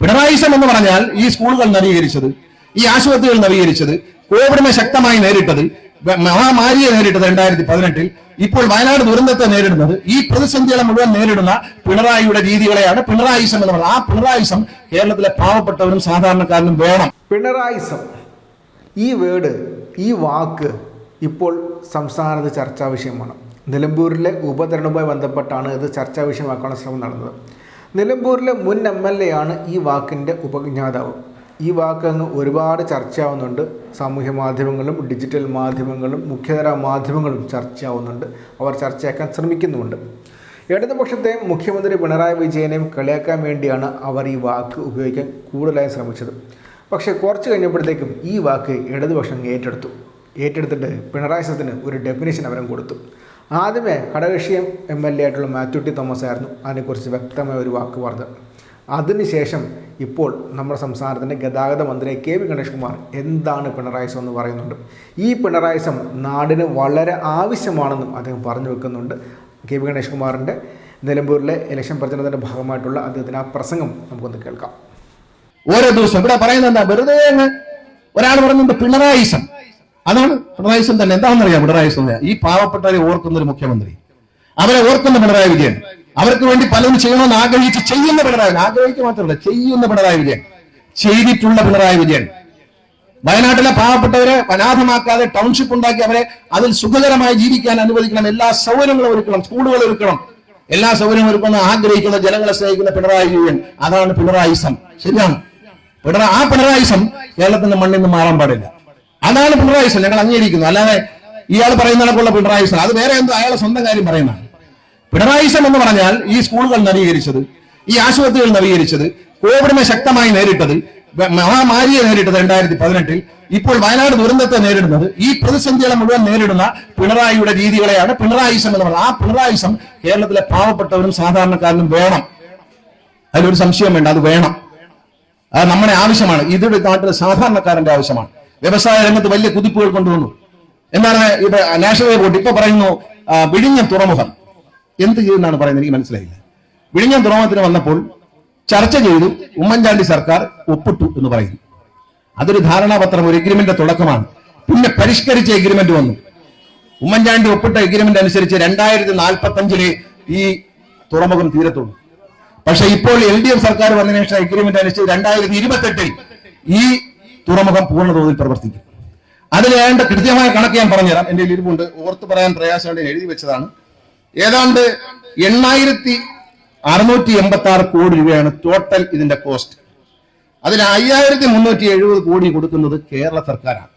പിണറായിസം എന്ന് പറഞ്ഞാൽ ഈ സ്കൂളുകൾ നവീകരിച്ചത് ഈ ആശുപത്രികൾ നവീകരിച്ചത് കോവിഡിനെ ശക്തമായി നേരിട്ടത് മഹാമാരിയെ നേരിട്ടത് രണ്ടായിരത്തി പതിനെട്ടിൽ ഇപ്പോൾ വയനാട് ദുരന്തത്തെ നേരിടുന്നത് ഈ പ്രതിസന്ധികളെ മുഴുവൻ നേരിടുന്ന പിണറായിയുടെ രീതികളെയാണ് പിണറായിസം എന്ന് പറയുന്നത് ആ പിണറായിസം കേരളത്തിലെ പാവപ്പെട്ടവരും സാധാരണക്കാരനും വേണം. പിണറായിസം. ഈ വേർഡ് ഈ വാക്ക് ഇപ്പോൾ സംസ്ഥാനത്ത് ചർച്ചാ വിഷയമാണ്. നിലമ്പൂരിലെ ഉപതെരഞ്ഞെടുപ്പുമായി ബന്ധപ്പെട്ടാണ് ഇത് ചർച്ചാ വിഷയമാക്കാനുള്ള ശ്രമം നടന്നത്. നിലമ്പൂരിലെ മുൻ എം എൽ എ ആണ് ഈ വാക്കിന്റെ ഉപജ്ഞാതാവ്. ഈ വാക്ക് അങ്ങ് ഒരുപാട് ചർച്ചയാവുന്നുണ്ട്. സാമൂഹ്യ മാധ്യമങ്ങളും ഡിജിറ്റൽ മാധ്യമങ്ങളും മുഖ്യധാരാ മാധ്യമങ്ങളും ചർച്ചയാവുന്നുണ്ട്. അവർ ചർച്ചയാക്കാൻ ശ്രമിക്കുന്നുമുണ്ട്. ഇടതുപക്ഷത്തെയും മുഖ്യമന്ത്രി പിണറായി വിജയനെയും കളിയാക്കാൻ വേണ്ടിയാണ് അവർ ഈ വാക്ക് ഉപയോഗിക്കാൻ കൂടുതലായി ശ്രമിച്ചത്. പക്ഷേ കുറച്ച് കഴിഞ്ഞപ്പോഴത്തേക്കും ഈ വാക്ക് ഇടതുപക്ഷം ഏറ്റെടുത്തു. ഏറ്റെടുത്തിട്ട് പിണറായി സത്തിന് ഒരു ഡെഫിനേഷൻ അവരും കൊടുത്തു. ആദ്യമേ ഘടകക്ഷി എം എൽ എ ആയിട്ടുള്ള മാത്യു ടി തോമസ് ആയിരുന്നു അതിനെക്കുറിച്ച് വ്യക്തമായ ഒരു വാക്ക് പറഞ്ഞത് അതിനുശേഷം ഇപ്പോൾ നമ്മുടെ സംസ്ഥാനത്തിന്റെ ഗതാഗത മന്ത്രി കെ വി ഗണേഷ് കുമാർ എന്താണ് പിണറായിസം എന്ന് പറയുന്നുണ്ട്. ഈ പിണറായിസം നാടിന് വളരെ ആവശ്യമാണെന്നും അദ്ദേഹം പറഞ്ഞു വെക്കുന്നുണ്ട്. കെ വി ഗണേഷ് കുമാറിന്റെ നിലമ്പൂരിലെ ഇലക്ഷൻ പ്രചരണത്തിന്റെ ഭാഗമായിട്ടുള്ള അദ്ദേഹത്തിന് ആ പ്രസംഗം നമുക്കൊന്ന് കേൾക്കാം. ഓരോ ദിവസം ഇവിടെ പറയുന്നത് എന്താ വെറുതെ ഒരാൾ പറയുന്നുണ്ട് പിണറായിസം. അതാണ് പിണറായി പിണറായിസം തന്നെ. എന്താണെന്നറിയാം പിണറായി വിജയൻ? ഈ പാവപ്പെട്ടവരെ ഓർക്കുന്ന ഒരു മുഖ്യമന്ത്രി. അവരെ ഓർക്കുന്ന പിണറായി വിജയൻ. അവർക്ക് വേണ്ടി പലതും ചെയ്യണമെന്ന് ആഗ്രഹിച്ച് ചെയ്യുന്ന പിണറായി വിജയൻ. ആഗ്രഹിക്കുക മാത്രമല്ല ചെയ്യുന്ന പിണറായി വിജയൻ. ചെയ്തിട്ടുള്ള പിണറായി വിജയൻ. വയനാട്ടിലെ പാവപ്പെട്ടവരെ അനാഥമാക്കാതെ ടൗൺഷിപ്പ് ഉണ്ടാക്കി അവരെ അതിൽ സുഖകരമായി ജീവിക്കാൻ അനുവദിക്കണം. എല്ലാ സൗകര്യങ്ങളും ഒരുക്കണം. സ്കൂളുകൾ ഒരുക്കണം. എല്ലാ സൗകര്യവും ഒരുക്കണം ആഗ്രഹിക്കുന്ന ജനങ്ങളെ സ്നേഹിക്കുന്ന പിണറായി വിജയൻ. അതാണ് പിണറായിസം. ശരിയാണ്. പിണറായി ആ പിണറായിസം കേരളത്തിന്റെ മണ്ണിൽ നിന്ന് മാറാൻ പാടില്ല. അതാണ് പിണറായിസം ഞങ്ങൾ അംഗീകരിക്കുന്നു. അല്ലാതെ ഇയാൾ പറയുന്ന കണക്കുള്ള പിണറായിസം അത് വേറെ എന്തോ അയാളെ സ്വന്തം കാര്യം പറയുന്നതാണ്. പിണറായിസം എന്ന് പറഞ്ഞാൽ ഈ സ്കൂളുകൾ നവീകരിച്ചത് ഈ ആശുപത്രികൾ നവീകരിച്ചത് കോവിഡിനെ ശക്തമായി നേരിട്ടത് മഹാമാരിയെ നേരിട്ടത് രണ്ടായിരത്തി പതിനെട്ടിൽ. ഇപ്പോൾ വയനാട് ദുരന്തത്തെ നേരിടുന്നത് ഈ പ്രതിസന്ധികളെ മുഴുവൻ നേരിടുന്ന പിണറായിയുടെ രീതികളെയാണ് പിണറായിസം എന്ന് പറയുന്നത് ആ പിണറായിസം കേരളത്തിലെ പാവപ്പെട്ടവരും സാധാരണക്കാരനും വേണം. അതിലൊരു സംശയം വേണ്ട അത് വേണം. അത് നമ്മുടെ ആവശ്യമാണ്. ഇതൊരു നാട്ടിലെ സാധാരണക്കാരന്റെ ആവശ്യമാണ്. വ്യവസായ രംഗത്ത് വലിയ കുതിപ്പുകൾ കൊണ്ടുവന്നു. എന്നാണ് ഇത് നാഷണൽ എയർപോർട്ട് ഇപ്പൊ പറയുന്നു വിഴിഞ്ഞം തുറമുഖം. എന്ത് ചെയ്തെന്നാണ് പറയുന്നത് എനിക്ക് മനസ്സിലായില്ല. വിഴിഞ്ഞം തുറമുഖത്തിന് വന്നപ്പോൾ ചർച്ച ചെയ്തു ഉമ്മൻചാണ്ടി സർക്കാർ ഒപ്പിട്ടു എന്ന് പറയുന്നു. അതൊരു ധാരണാപത്രം ഒരു എഗ്രിമെന്റ് തുടക്കമാണ്. പിന്നെ പരിഷ്കരിച്ച എഗ്രിമെന്റ് വന്നു. ഉമ്മൻചാണ്ടി ഒപ്പിട്ട എഗ്രിമെന്റ് അനുസരിച്ച് രണ്ടായിരത്തി നാൽപ്പത്തി അഞ്ചിലെ ഈ തുറമുഖം തീരത്തുള്ളൂ. പക്ഷെ ഇപ്പോൾ എൽ ഡി എഫ് സർക്കാർ വന്നതിന് ശേഷം എഗ്രിമെന്റ് അനുസരിച്ച് രണ്ടായിരത്തി ഇരുപത്തെട്ടിൽ ഈ തുറമുഖം പൂർണതോതിൽ പ്രവർത്തിക്കും. അതിൽ വേണ്ട കൃത്യമായ കണക്ക് ഞാൻ പറഞ്ഞുതരാം. എന്റെ ഇരിപ്പുണ്ട് ഓർത്ത് പറയാൻ പ്രയാസമുണ്ട് എഴുതി വെച്ചതാണ്. ഏതാണ്ട് എണ്ണായിരത്തി അറുന്നൂറ്റി എൺപത്തി ആറ് കോടി രൂപയാണ് ടോട്ടൽ ഇതിന്റെ കോസ്റ്റ് അതിൽ അയ്യായിരത്തി മുന്നൂറ്റി എഴുപത് കോടി കൊടുക്കുന്നത് കേരള സർക്കാരാണ്.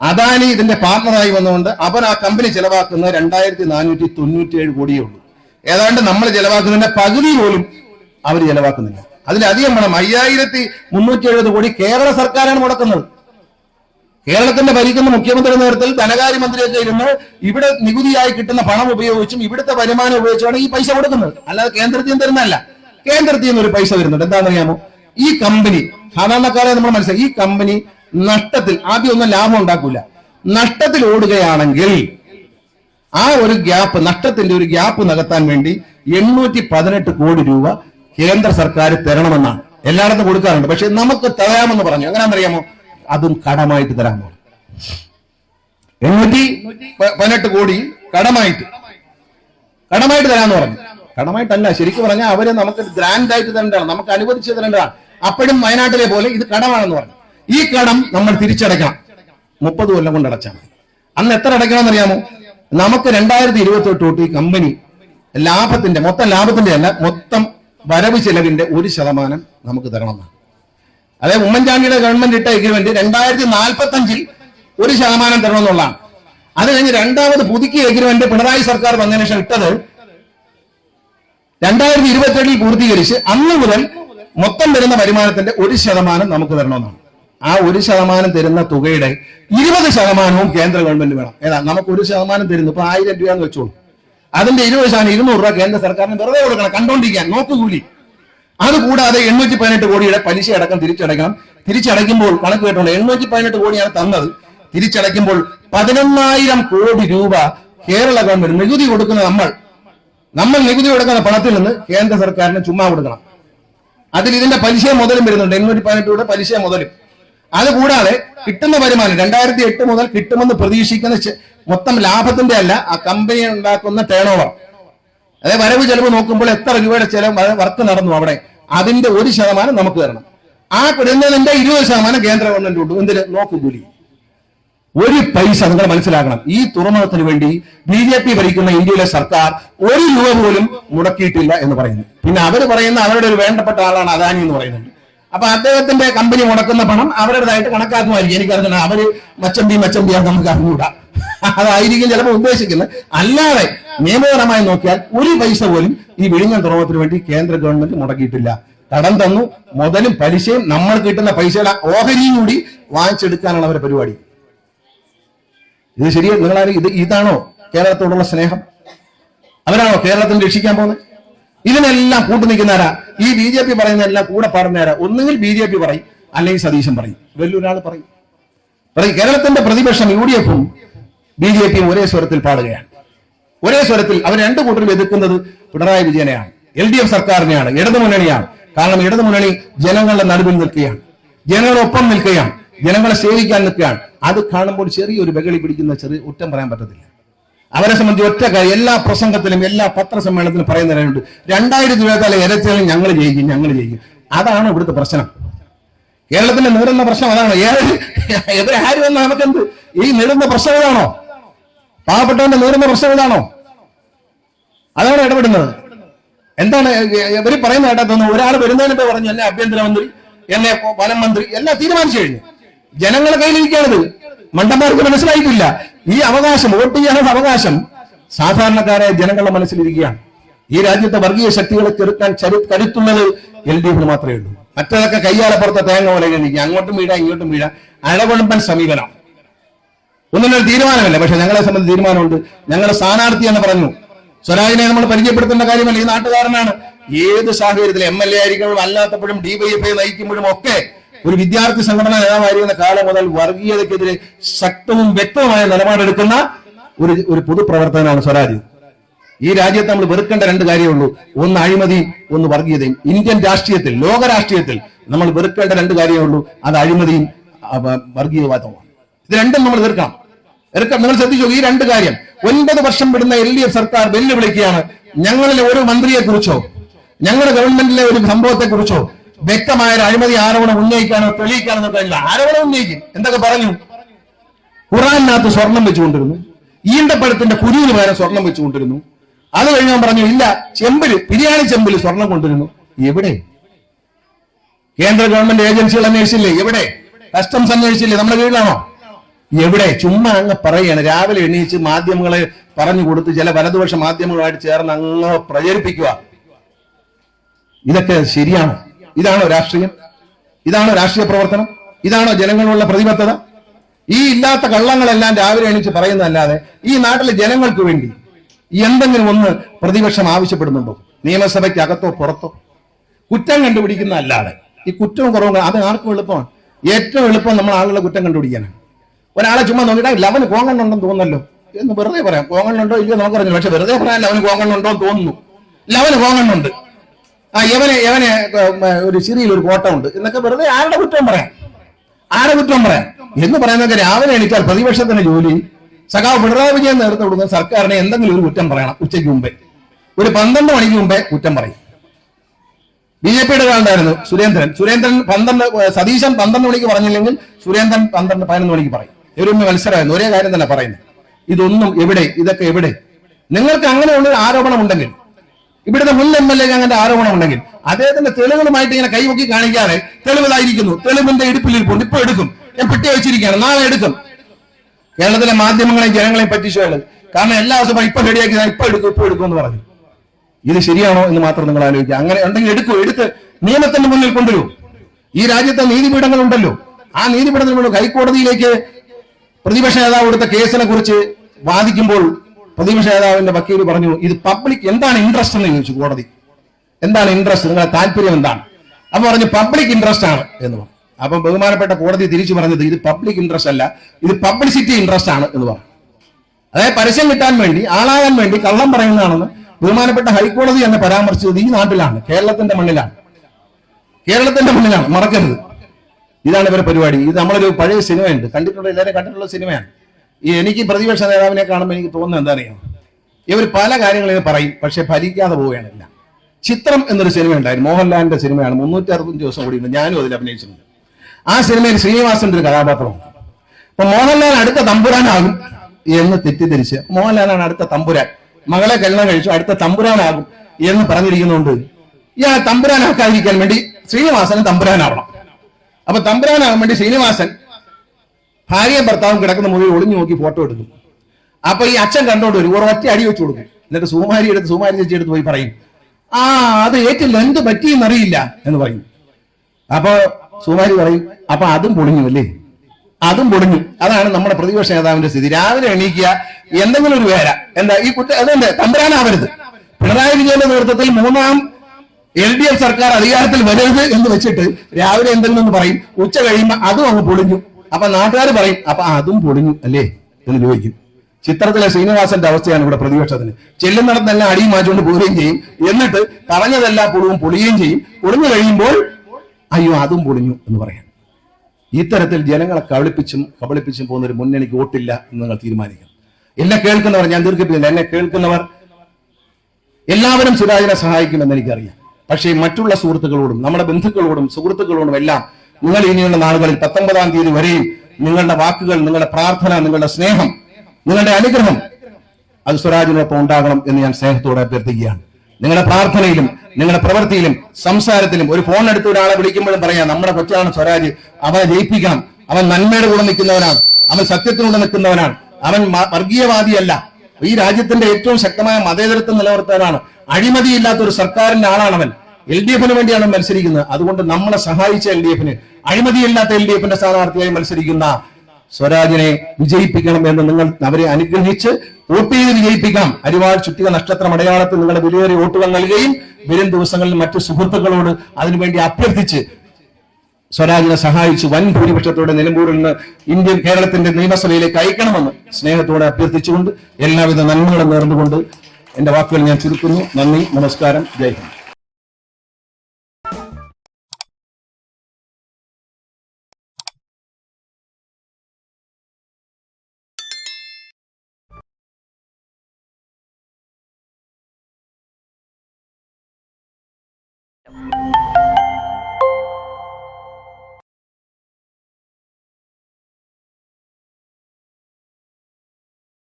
അദാനി ഇതിന്റെ പാർട്ണറായി വന്നുകൊണ്ട് അവർ ആ കമ്പനി ചെലവാക്കുന്ന രണ്ടായിരത്തി നാനൂറ്റി തൊണ്ണൂറ്റി ഏഴ് കോടിയേ ഉള്ളൂ. ഏതാണ്ട് നമ്മൾ ചെലവാക്കുന്നതിന്റെ പകുതി പോലും അവർ ചെലവാക്കുന്നില്ല. അതിലധികം പണം അയ്യായിരത്തി മുന്നൂറ്റി എഴുപത് കോടി കേരള സർക്കാരാണ് മുടക്കുന്നത്. കേരളത്തിന്റെ ഭരിക്കുന്ന മുഖ്യമന്ത്രി നേതൃത്വത്തിൽ ധനകാര്യമന്ത്രിയൊക്കെ ഇരുന്ന് ഇവിടെ നികുതിയായി കിട്ടുന്ന പണം ഉപയോഗിച്ചും ഇവിടുത്തെ വരുമാനം ഉപയോഗിച്ചാണ് ഈ പൈസ കൊടുക്കുന്നത്. അല്ലാതെ കേന്ദ്രത്തിൽ നിന്ന് തരുന്നതല്ല. കേന്ദ്രത്തിൽ നിന്ന് ഒരു പൈസ വരുന്നുണ്ട്. എന്താണെന്നറിയാമോ? ഈ കമ്പനി സാധാരണക്കാരെ നമ്മൾ മനസ്സിലാക്കി ഈ കമ്പനി നഷ്ടത്തിൽ ആദ്യം ഒന്നും ലാഭം ഉണ്ടാക്കൂല. നഷ്ടത്തിൽ ഓടുകയാണെങ്കിൽ ആ ഒരു ഗ്യാപ്പ് നഷ്ടത്തിന്റെ ഒരു ഗ്യാപ്പ് നികത്താൻ വേണ്ടി എണ്ണൂറ്റി പതിനെട്ട് കോടി രൂപ കേന്ദ്ര സർക്കാർ തരണമെന്നാണ്. എല്ലായിടത്തും കൊടുക്കാറുണ്ട്. പക്ഷെ നമുക്ക് തരാമെന്ന് പറഞ്ഞു. എങ്ങനെയാണെന്നറിയാമോ? അതും കടമായിട്ട് തരാമോ എണ്ണൂറ്റി പതിനെട്ട് കോടി കടമായിട്ട്. കടമായിട്ട് തരാന്ന് പറഞ്ഞു. കടമായിട്ടല്ല ശരിക്കും പറഞ്ഞാൽ അവർ നമുക്ക് ഗ്രാൻഡ് ആയിട്ട് തരേണ്ടതാണ്. നമുക്ക് അനുവദിച്ച് തരേണ്ടതാണ്. അപ്പോഴും വയനാട്ടിലെ പോലെ ഇത് കടമാണെന്ന് പറഞ്ഞു. ഈ കടം നമ്മൾ തിരിച്ചടയ്ക്കണം. മുപ്പത് കൊല്ലം കൊണ്ട് അടച്ചാൽ അന്ന് എത്ര അടയ്ക്കണം അറിയാമോ നമുക്ക് രണ്ടായിരത്തി ഇരുപത്തി തൊട്ട് ഈ കമ്പനി ലാഭത്തിന്റെ മൊത്തം ലാഭത്തിന്റെ അല്ല മൊത്തം വരവ് ചെലവിന്റെ ഒരു ശതമാനം നമുക്ക് തരണമെന്നാണ്. അതായത് ഉമ്മൻചാണ്ടിയുടെ ഗവൺമെന്റ് ഇട്ട എഗ്രിമെന്റ് രണ്ടായിരത്തി നാൽപ്പത്തി അഞ്ചിൽ ഒരു ശതമാനം തരണമെന്നുള്ളതാണ്. അത് കഴിഞ്ഞ് രണ്ടാമത് പുതുക്കിയ എഗ്രിമെന്റ് പിണറായി സർക്കാർ വന്നതിന് ശേഷം ഇട്ടത് രണ്ടായിരത്തി ഇരുപത്തിരണ്ടിൽ പൂർത്തീകരിച്ച് അന്ന് മുതൽ മൊത്തം വരുന്ന വരുമാനത്തിന്റെ ഒരു ശതമാനം നമുക്ക് തരണമെന്നാണ്. ആ ഒരു ശതമാനം തരുന്ന തുകയുടെ ഇരുപത് ശതമാനവും കേന്ദ്ര ഗവൺമെന്റ് വേണം. ഏതാ? നമുക്ക് ഒരു ശതമാനം തരുന്നു. ഇപ്പൊ ആയിരം രൂപയെന്ന് വെച്ചോളൂ. അതിന്റെ ഇരുപത് ശതമാനം ഇരുന്നൂറ് രൂപ കേന്ദ്ര സർക്കാരിന് വെറുതെ കൊടുക്കണം കണ്ടോണ്ടിരിക്കാൻ നോക്കുകൂലി അതുകൂടാതെ എണ്ണൂറ്റി പതിനെട്ട് കോടിയുടെ പലിശ അടക്കം തിരിച്ചടയ്ക്കണം. തിരിച്ചടയ്ക്കുമ്പോൾ കണക്ക് കേട്ടോണ്ട് എണ്ണൂറ്റി പതിനെട്ട് കോടിയാണ് തന്നത്. തിരിച്ചടയ്ക്കുമ്പോൾ പതിനൊന്നായിരം കോടി രൂപ കേരള ഗവൺമെന്റ് നികുതി കൊടുക്കുന്ന നമ്മൾ. നമ്മൾ നികുതി കൊടുക്കുന്ന പണത്തിൽ നിന്ന് കേന്ദ്ര സർക്കാരിന് ചുമ്മാ കൊടുക്കണം. അതിൽ ഇതിന്റെ പലിശ മുതലും വരുന്നുണ്ട് എണ്ണൂറ്റി പതിനെട്ട് രൂപയുടെ പലിശ മുതലും. അതുകൂടാതെ കിട്ടുന്ന വരുമാനം രണ്ടായിരത്തി എട്ട് മുതൽ കിട്ടുമെന്ന് പ്രതീക്ഷിക്കുന്ന മൊത്തം ലാഭത്തിന്റെ അല്ല ആ കമ്പനി ഉണ്ടാക്കുന്ന ടേൺ ഓവർ അതായത് വരവ് ചെലവ് നോക്കുമ്പോൾ എത്ര രൂപയുടെ ചെലവ് വർക്ക് നടന്നു അവിടെ? അതിന്റെ ഒരു ശതമാനം നമുക്ക് തരണം. ആ കുടുംബത്തിന്റെ ഇരുപത് ശതമാനം കേന്ദ്ര ഗവൺമെന്റ് ഉണ്ട് എന്തിന്? നോക്കുകൂലി ഒരു പൈസ നിങ്ങൾ മനസ്സിലാക്കണം. ഈ തുറമുഖത്തിന് വേണ്ടി ബി ജെ പി ഭരിക്കുന്ന ഇന്ത്യയിലെ സർക്കാർ ഒരു രൂപ പോലും മുടക്കിയിട്ടില്ല എന്ന് പറയുന്നു. പിന്നെ അവർ പറയുന്ന അവരുടെ ഒരു വേണ്ടപ്പെട്ട ആളാണ് അദാനി എന്ന് പറയുന്നത് അപ്പൊ അദ്ദേഹത്തിന്റെ കമ്പനി മുടക്കുന്ന പണം അവരുടേതായിട്ട് കണക്കാക്കുമായിരിക്കും. എനിക്കറിഞ്ഞാൽ അവർ മച്ചമ്പി മച്ചമ്പിയാണ് നമുക്ക് അറിഞ്ഞൂടാ. അതായിരിക്കും ചിലപ്പോൾ ഉദ്ദേശിക്കുന്നത്. അല്ലാതെ നിയമപരമായി നോക്കിയാൽ ഒരു പൈസ പോലും ഈ വിഴിഞ്ഞം തുറമുഖത്തിന് വേണ്ടി കേന്ദ്ര ഗവൺമെന്റ് മുടക്കിയിട്ടില്ല. കടം തന്നു. മുതലും പലിശയും നമ്മൾ കിട്ടുന്ന പൈസയുടെ ഓഹരിയും കൂടി വാങ്ങിച്ചെടുക്കാനാണ് അവരുടെ പരിപാടി. ഇത് ശരിയാ? നിങ്ങളാരും ഇത് ഇതാണോ കേരളത്തോടുള്ള സ്നേഹം? അവരാണോ കേരളത്തിന് രക്ഷിക്കാൻ പോകുന്നത്? ഇതിനെല്ലാം കൂട്ടു നിൽക്കുന്നവരാ. ഈ ബി ജെ പി പറയുന്നതെല്ലാം കൂടെ പാടുന്നവരാ. ഒന്നുകിൽ ബി ജെ പി പറയും അല്ലെങ്കിൽ സതീശൻ പറയും. വലിയൊരാൾ പറയും. പറയും കേരളത്തിന്റെ പ്രതിപക്ഷം യു ഡി എഫും ബി ജെ പിയും ഒരേ സ്വരത്തിൽ പാടുകയാണ്. ഒരേ സ്വരത്തിൽ അവർ രണ്ടു കൂട്ടരും എതിർക്കുന്നത് പിണറായി വിജയനെയാണ് എൽ ഡി എഫ് സർക്കാരിനെയാണ് ഇടതുമുന്നണിയാണ്. കാരണം ഇടതുമുന്നണി ജനങ്ങളുടെ നടുവിൽ നിൽക്കുകയാണ്. ജനങ്ങളൊപ്പം നിൽക്കുകയാണ്. ജനങ്ങളെ സേവിക്കാൻ നിൽക്കുകയാണ്. അത് കാണുമ്പോൾ ചെറിയൊരു ബഹളി പിടിക്കുന്ന ചെറിയ കുറ്റം പറയാൻ പറ്റത്തില്ല. അവരെ സംബന്ധിച്ച് ഒറ്റ കാര്യം എല്ലാ പ്രസംഗത്തിലും എല്ലാ പത്രസമ്മേളനത്തിലും പറയുന്നവരുണ്ട് രണ്ടായിരത്തി ഇരുപത്തിനാല് ഇരച്ചിലും ഞങ്ങൾ ജയിക്കും ഞങ്ങൾ ജയിക്കും. അതാണ് ഇവിടുത്തെ പ്രശ്നം. കേരളത്തിന്റെ നേടുന്ന പ്രശ്നം അതാണ്. ഏത് എതിരെ ആര് വന്ന നമുക്കെന്ത്? ഈ നേടുന്ന പ്രശ്നം ഇതാണോ? പാവപ്പെട്ടവന്റെ നീറുന്ന പ്രശ്നം ഇതാണോ? അതാണ് ഇടപെടുന്നത്. എന്താണ് ഇവർ പറയുന്ന കേട്ടതെന്ന് ഒരാൾ വരുന്നതിന് മുമ്പേ പറഞ്ഞു എന്നെ ആഭ്യന്തരമന്ത്രി എന്നെ വനം മന്ത്രി എല്ലാം തീരുമാനിച്ചു കഴിഞ്ഞു. ജനങ്ങളെ കയ്യിലിരിക്കുകയാണിത്. മണ്ടന്മാർക്ക് മനസ്സിലായിട്ടില്ല. ഈ അവകാശം വോട്ട് ചെയ്യാനുള്ള അവകാശം സാധാരണക്കാരായ ജനങ്ങളുടെ മനസ്സിലിരിക്കുകയാണ്. ഈ രാജ്യത്തെ വർഗീയ ശക്തികളെ ചെറുക്കാൻ ചരു കരുത്തുള്ളത് എൽ ഡി എഫിന് മാത്രമേ ഉള്ളൂ. മറ്റേതൊക്കെ കയ്യാലപ്പുറത്തെ തേങ്ങ പോലെ കഴിഞ്ഞിരിക്കുക അങ്ങോട്ടും വീഴാം ഇങ്ങോട്ടും വീഴാം. അഴകൊടുമ്പൻ സമീപനം. ഒന്നിനൊരു തീരുമാനമില്ല. പക്ഷെ ഞങ്ങളെ സംബന്ധിച്ച് തീരുമാനമുണ്ട്. ഞങ്ങളുടെ സ്ഥാനാർത്ഥി എന്ന് പറഞ്ഞു. സ്വരാജിനെ നമ്മൾ പരിചയപ്പെടുത്തേണ്ട കാര്യമല്ല. ഈ നാട്ടുകാരനാണ്. ഏത് സാഹചര്യത്തിൽ എം എൽ എ ആയിരിക്കുമ്പോഴും അല്ലാത്തപ്പോഴും ഡിവൈഎഫ്ഐ നയിക്കുമ്പോഴും ഒക്കെ ഒരു വിദ്യാർത്ഥി സംഘടന നേതാവായിരിക്കുന്ന കാലം മുതൽ വർഗീയതയ്ക്കെതിരെ ശക്തവും വ്യക്തവുമായ നിലപാടെടുക്കുന്ന ഒരു ഒരു പൊതുപ്രവർത്തകനാണ് സ്വരാജ്. ഈ രാജ്യത്ത് നമ്മൾ വെറുക്കേണ്ട രണ്ട് കാര്യമുള്ളൂ ഒന്ന് അഴിമതി ഒന്ന് വർഗീയതയും. ഇന്ത്യൻ രാഷ്ട്രീയത്തിൽ ലോക രാഷ്ട്രീയത്തിൽ നമ്മൾ വെറുക്കേണ്ട രണ്ട് കാര്യമേ ഉള്ളൂ. അത് അഴിമതിയും വർഗീയവാദവുമാണ്. ഇത് രണ്ടും നമ്മൾ വെറുക്കണം. വെറുക്കാം നിങ്ങൾ ശ്രദ്ധിച്ചു ഈ രണ്ട് കാര്യം. ഒൻപത് വർഷം വിടുന്ന എൽ ഡി എഫ് സർക്കാർ വെല്ലുവിളിക്കുകയാണ് ഞങ്ങളിലെ ഒരു മന്ത്രിയെ കുറിച്ചോ ഞങ്ങളുടെ ഗവൺമെന്റിലെ ഒരു സംഭവത്തെ കുറിച്ചോ വ്യക്തമായ ഒരു അഴിമതി ആരോപണം ഉന്നയിക്കാനോ തെളിയിക്കാനോ കഴിയില്ല. ആരോപണം ഉന്നയിക്കും. എന്തൊക്കെ പറഞ്ഞു? ഖുറാനകത്ത് സ്വർണം വെച്ചുകൊണ്ടിരുന്നു. ഈന്തപ്പഴത്തിന്റെ കുരുവിന് പകരം സ്വർണം വെച്ചുകൊണ്ടിരുന്നു. അത് കഴിഞ്ഞാൽ പറഞ്ഞു ഇല്ല ചെമ്പിൽ ബിരിയാണി ചെമ്പിൽ സ്വർണം കൊണ്ടിരുന്നു എവിടെ? കേന്ദ്ര ഗവൺമെന്റ് ഏജൻസികൾ അന്വേഷിച്ചില്ലേ? എവിടെ? കസ്റ്റംസ് അന്വേഷിച്ചില്ലേ? നമ്മുടെ കീഴിലാണോ എവിടെ? ചുമ്മാ അങ്ങ് പറയാണ് രാവിലെ എണീച്ച് മാധ്യമങ്ങളെ പറഞ്ഞു കൊടുത്ത് ചില വലതുപക്ഷ മാധ്യമങ്ങളുമായിട്ട് ചേർന്ന് അങ്ങ് പ്രചരിപ്പിക്കുക. ഇതൊക്കെ ശരിയാണോ? ഇതാണോ രാഷ്ട്രീയം? ഇതാണോ രാഷ്ട്രീയ പ്രവർത്തനം? ഇതാണോ ജനങ്ങളുള്ള പ്രതിബദ്ധത? ഈ ഇല്ലാത്ത കള്ളങ്ങളെല്ലാം രാവിലെ എണീച്ച് പറയുന്നതല്ലാതെ ഈ നാട്ടിലെ ജനങ്ങൾക്ക് വേണ്ടി എന്തെങ്കിലും ഒന്ന് പ്രതിപക്ഷം ആവശ്യപ്പെടുന്നുണ്ടോ? നിയമസഭയ്ക്ക് അകത്തോ പുറത്തോ? കുറ്റം കണ്ടുപിടിക്കുന്ന അല്ലാതെ ഈ കുറ്റവും കുറവും അത് ആർക്കും എളുപ്പമാണ്. ഏറ്റവും എളുപ്പം നമ്മൾ ആളുകളെ കുറ്റം കണ്ടുപിടിക്കാനാണ്. ഒരാളെ ചുമ്മാ നോക്കിയിട്ട് ലവന് കോങ്ങണ്ണുണ്ടെന്ന് തോന്നല്ലോ എന്ന് വെറുതെ പറയാം. കോങ്ങണ്ണുണ്ടോ ഇല്ലയോ നമുക്കറിഞ്ഞു പക്ഷെ വെറുതെ പറയാൻ ലവന് കോങ്ങണ്ണുണ്ടോ എന്ന് തോന്നുന്നു. ലവന് കോങ്ങണ്ണുണ്ട് ആ യവന് യവന് ഒരു ചിരിയിൽ ഒരു കോട്ടമുണ്ട് എന്നൊക്കെ വെറുതെ ആരുടെ കുറ്റം പറയാം? ആരുടെ കുറ്റം പറയാം? എന്ന് പറയുന്നതൊക്കെ രാവിലെ എണീറ്റാൽ പ്രതിപക്ഷത്തിന്റെ ജോലി. സഖാവ് പിണറായി വിജയൻ നേതൃത്വം കൊടുക്കുന്ന സർക്കാരിനെ എന്തെങ്കിലും ഒരു കുറ്റം പറയണം ഉച്ചയ്ക്ക് മുമ്പേ. ഒരു പന്ത്രണ്ട് മണിക്ക് മുമ്പേ കുറ്റം പറയും. ബി ജെ പിയുടെ ഒരാളുണ്ടായിരുന്നു സുരേന്ദ്രൻ. സുരേന്ദ്രൻ പന്ത്രണ്ട് സതീശൻ പന്ത്രണ്ട് മണിക്ക് പറഞ്ഞില്ലെങ്കിൽ സുരേന്ദ്രൻ പന്ത്രണ്ട് പതിനൊന്ന് മണിക്ക് പറയും. തമ്മിൽ മത്സരമായിരുന്നു. ഒരേ കാര്യം തന്നെ പറയുന്നത്. ഇതൊന്നും എവിടെ? ഇതൊക്കെ എവിടെ? നിങ്ങൾക്ക് അങ്ങനെയുള്ള ആരോപണം ഉണ്ടെങ്കിൽ ഇവിടുത്തെ മുൻ എം എൽ എ അങ്ങനെ ആരോപണം ഉണ്ടെങ്കിൽ അദ്ദേഹത്തിന്റെ തെളിവുകളുമായിട്ട് ഇങ്ങനെ കൈമുക്കി കാണിക്കാതെ തെളിവിലായിരിക്കുന്നു. തെളിവിന്റെ ഇടുപ്പിലിരിപ്പുണ്ട് ഇപ്പൊ എടുക്കും. ഞാൻ പെട്ടി വെച്ചിരിക്കുകയാണ് നാളെ എടുക്കും. കേരളത്തിലെ മാധ്യമങ്ങളെയും ജനങ്ങളെയും പറ്റിച്ചു കാരണം എല്ലാ ദിവസവും ഇപ്പൊ റെഡിയാക്കി ഇപ്പൊ എടുക്കും ഇപ്പൊ എടുക്കും എന്ന് പറഞ്ഞു. ഇത് ശരിയാണോ എന്ന് മാത്രം നിങ്ങൾ ആലോചിക്കുക. അങ്ങനെ ഉണ്ടെങ്കിൽ എടുക്കൂ. എടുത്ത് നിയമത്തിന്റെ മുന്നിൽ കൊണ്ടുവരൂ. ഈ രാജ്യത്തെ നീതിപീഠങ്ങൾ ഉണ്ടല്ലോ ആ നീതിപീഠത്തിന് ഹൈക്കോടതിയിലേക്ക് പ്രതിപക്ഷ നേതാവ് എടുത്ത കേസിനെ കുറിച്ച് വാദിക്കുമ്പോൾ പ്രതിപക്ഷ നേതാവിന്റെ വക്കീൽ പറഞ്ഞു ഇത് പബ്ലിക് എന്താണ് ഇൻട്രസ്റ്റ് എന്ന് ചോദിച്ചു കോടതി. എന്താണ് ഇൻട്രസ്റ്റ് നിങ്ങളുടെ താല്പര്യം എന്താണ്? അപ്പൊ പറഞ്ഞു പബ്ലിക് ഇൻട്രസ്റ്റ് ആണ് എന്ന് പറഞ്ഞു. അപ്പം ബഹുമാനപ്പെട്ട കോടതി തിരിച്ചു പറഞ്ഞത് ഇത് പബ്ലിക് ഇൻട്രസ്റ്റ് അല്ല ഇത് പബ്ലിസിറ്റി ഇൻട്രസ്റ്റ് ആണ് എന്ന് പറഞ്ഞു. അതായത് പരസ്യം കിട്ടാൻ വേണ്ടി ആളാകാൻ വേണ്ടി കള്ളം പറയുന്നതാണെന്ന് ബഹുമാനപ്പെട്ട ഹൈക്കോടതി തന്നെ പരാമർശിച്ചത് ഈ നാട്ടിലാണ് കേരളത്തിന്റെ മണ്ണിലാണ്. കേരളത്തിന്റെ മണ്ണിലാണ് മറക്കരുത്. ഇതാണ് ഇവരുടെ പരിപാടി. ഇത് നമ്മളൊരു പഴയ സിനിമയുണ്ട്. കണ്ടിട്ടുള്ള എല്ലാവരും കണ്ടിട്ടുള്ള സിനിമയാണ്. ഈ എനിക്ക് പ്രതിപക്ഷ നേതാവിനെ കാണുമ്പോൾ എനിക്ക് തോന്നുന്നത് എന്താ അറിയാം ഇവർ പല കാര്യങ്ങളും പറയും പക്ഷെ ഭരിക്കാതെ പോവുകയാണ് എല്ലാം. ചിത്രം എന്നൊരു സിനിമ ഉണ്ടായിരുന്നു മോഹൻലാലിന്റെ സിനിമയാണ്. മുന്നൂറ്റി അറുപത്തഞ്ച് ദിവസം കൂടിയുണ്ട് ഞാനും അതിൽ അഭിനയിച്ചിട്ടുണ്ട്. ആ സിനിമയിൽ ശ്രീനിവാസന്റെ ഒരു കഥാപാത്രമാണ്. അപ്പൊ മോഹൻലാൽ അടുത്ത തമ്പുരാനാകും എന്ന് തെറ്റിദ്ധരിച്ച് മോഹൻലാലാണ് അടുത്ത തമ്പുരാൻ. മകളെ കല്യാണം കഴിച്ചു അടുത്ത തമ്പുരാനാകും എന്ന് പറഞ്ഞിരിക്കുന്നുണ്ട് ഇയാൾ തമ്പുരാനാക്കാതിരിക്കാൻ വേണ്ടി ശ്രീനിവാസന് തമ്പുരാനാവണം. അപ്പൊ തമ്പുരാനാകാൻ വേണ്ടി ശ്രീനിവാസൻ ഭാര്യയും ഭർത്താവും കിടക്കുന്ന മുറിയിൽ ഒളിഞ്ഞു നോക്കി ഫോട്ടോ എടുക്കും. അപ്പൊ ഈ അച്ഛൻ കണ്ടോണ്ട് വരും ഒറ്റ അടി വെച്ചു കൊടുക്കും. എന്നിട്ട് സുമാരി എടുത്ത് സുമാരി ചേച്ചി എടുത്ത് പോയി പറയും ആ അത് ഏറ്റില്ല എന്ത് പറ്റിയെന്നറിയില്ല എന്ന് പറയും. അപ്പൊ സുമാരി പറയും അപ്പൊ അതും പൊളിഞ്ഞു അല്ലേ? അതും പൊളിഞ്ഞു. അതാണ് നമ്മുടെ പ്രതിപക്ഷ നേതാവിന്റെ സ്ഥിതി. രാവിലെ എണീക്കുക എന്തെങ്കിലും ഒരു വേല. എന്താ ഈ കുറ്റ അതെന്താ തമ്പുരാനാവരുത്. പിണറായി വിജയന്റെ നേതൃത്വത്തിൽ മൂന്നാം എൽ ഡി എഫ് സർക്കാർ അധികാരത്തിൽ വരരുത് എന്ന് വെച്ചിട്ട് രാവിലെ എന്തെങ്കിലും പറയും ഉച്ച കഴിയുമ്പോൾ അതും അങ്ങ് പൊളിഞ്ഞു. അപ്പൊ നാട്ടുകാർ പറയും അപ്പൊ അതും പൊളിഞ്ഞു അല്ലേ എന്ന് ചോദിക്കും. ചിത്രത്തിലെ ശ്രീനിവാസന്റെ അവസ്ഥയാണ് ഇവിടെ പ്രതിപക്ഷത്തിന്. ചെല്ലുന്നിടത്തെല്ലാം അടിയും മാറ്റിക്കൊണ്ട് പോവുകയും ചെയ്യും. എന്നിട്ട് പറഞ്ഞതെല്ലാം പൊളിവും പൊളിയുകയും ചെയ്യും. പൊളിഞ്ഞു കഴിയുമ്പോൾ അയ്യോ അതും പൊളിഞ്ഞു എന്ന് പറയാം. ഇത്തരത്തിൽ ജനങ്ങളെ കബളിപ്പിച്ചും കബളിപ്പിച്ചും പോകുന്ന ഒരു മുന്നണിക്ക് വോട്ടില്ല എന്ന് നിങ്ങൾ തീരുമാനിക്കണം. എന്നെ കേൾക്കുന്നവർ ഞാൻ ദീർഘിപ്പിച്ചില്ല എന്നെ കേൾക്കുന്നവർ എല്ലാവരും സുരാജിനെ സഹായിക്കുമെന്ന് എനിക്കറിയാം. പക്ഷേ മറ്റുള്ള സുഹൃത്തുക്കളോടും നമ്മുടെ ബന്ധുക്കളോടും സുഹൃത്തുക്കളോടും എല്ലാം നിങ്ങൾ ഇനിയുള്ള നാളുകളിൽ പത്തൊമ്പതാം തീയതി വരെയും നിങ്ങളുടെ വാക്കുകൾ നിങ്ങളുടെ പ്രാർത്ഥന നിങ്ങളുടെ സ്നേഹം നിങ്ങളുടെ അനുഗ്രഹം അത് സ്വരാജിനൊപ്പം ഉണ്ടാകണം എന്ന് ഞാൻ സ്നേഹത്തോടെ അഭ്യർത്ഥിക്കുകയാണ്. നിങ്ങളുടെ പ്രാർത്ഥനയിലും നിങ്ങളുടെ പ്രവൃത്തിയിലും സംസാരത്തിലും ഒരു ഫോൺ എടുത്ത് ഒരാളെ വിളിക്കുമ്പോഴും പറയാം നമ്മുടെ കൊച്ചാണ് സ്വരാജ് അവനെ ജയിപ്പിക്കണം. അവൻ നന്മയുടെ കൂടെ നിൽക്കുന്നവനാണ്. അവൻ സത്യത്തിനൂടെ നിൽക്കുന്നവനാണ്. അവൻ വർഗീയവാദിയല്ല. ഈ രാജ്യത്തിന്റെ ഏറ്റവും ശക്തമായ മതേതരത്വം നിലനിർത്താനാണ്. അഴിമതിയില്ലാത്ത ഒരു സർക്കാരിന്റെ ആളാണ് അവൻ. എൽ ഡി എഫിന് വേണ്ടിയാണ് മത്സരിക്കുന്നത്. അതുകൊണ്ട് നമ്മളെ സഹായിച്ച എൽ ഡി എഫിന് അഴിമതിയില്ലാത്ത എൽ ഡി എഫിന്റെ സ്ഥാനാർത്ഥിയായി മത്സരിക്കുന്ന സ്വരാജിനെ വിജയിപ്പിക്കണം എന്ന് നിങ്ങൾ അവരെ അനുഗ്രഹിച്ച് വോട്ട് ചെയ്ത് വിജയിപ്പിക്കാം അരിവാൾ ചുറ്റിക നക്ഷത്രം അടയാളത്തിൽ നിങ്ങളുടെ വിലയേറിയ വോട്ടുകൾ നൽകുകയും വരും ദിവസങ്ങളിൽ മറ്റു സുഹൃത്തുക്കളോട് അതിനുവേണ്ടി അഭ്യർത്ഥിച്ച് സ്വരാജിനെ സഹായിച്ച് വൻ ഭൂരിപക്ഷത്തോടെ നിലമ്പൂരിൽ നിന്ന് ഇന്ത്യൻ കേരളത്തിന്റെ നിയമസഭയിലേക്ക് അയക്കണമെന്ന് സ്നേഹത്തോടെ അഭ്യർത്ഥിച്ചുകൊണ്ട് എല്ലാവിധ നന്മകളും നേർന്നുകൊണ്ട് എന്റെ വാക്കുകൾ ഞാൻ ചുരുക്കുന്നു. നന്ദി നമസ്കാരം ജയ് ഹിന്ദ്.